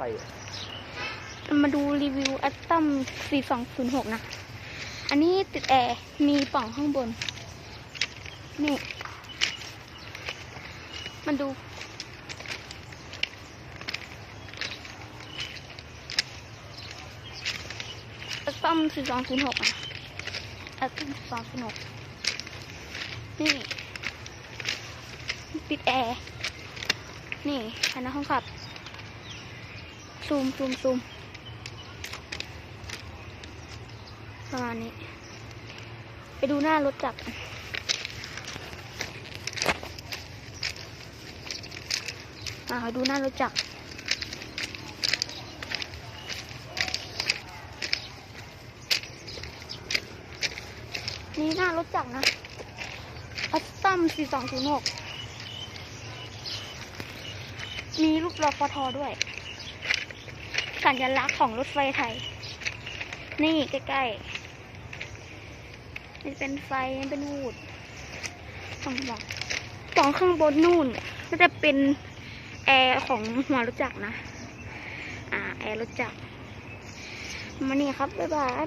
ฟมาดูรีวิวอัตตัม4206 นะ อันนี้ติดแอร์มีปล่องข้างบน นี่ มันดู อัตตัม4206 อะ อัตตัม4206 นี่ปิดแอร์ นี่ภายในห้องขับ ซูมซูมซูมประมาณนี้ ไปดูหน้ารถจักรอ่าดูหน้ารถจักรนี่หน้ารถจักรนะอัสตัม4206มีรูปรอฟทด้วย สัญลักษณ์ของรถไฟไทย นี่ใกล้ๆนี่เป็นไฟนี่เป็นวูดสองบอกสองข้างบนนู่น ก็จะเป็นแอร์ของหัวรถจักรนะ อ่า แอร์รถจักรมานี่ครับ บ๊ายบาย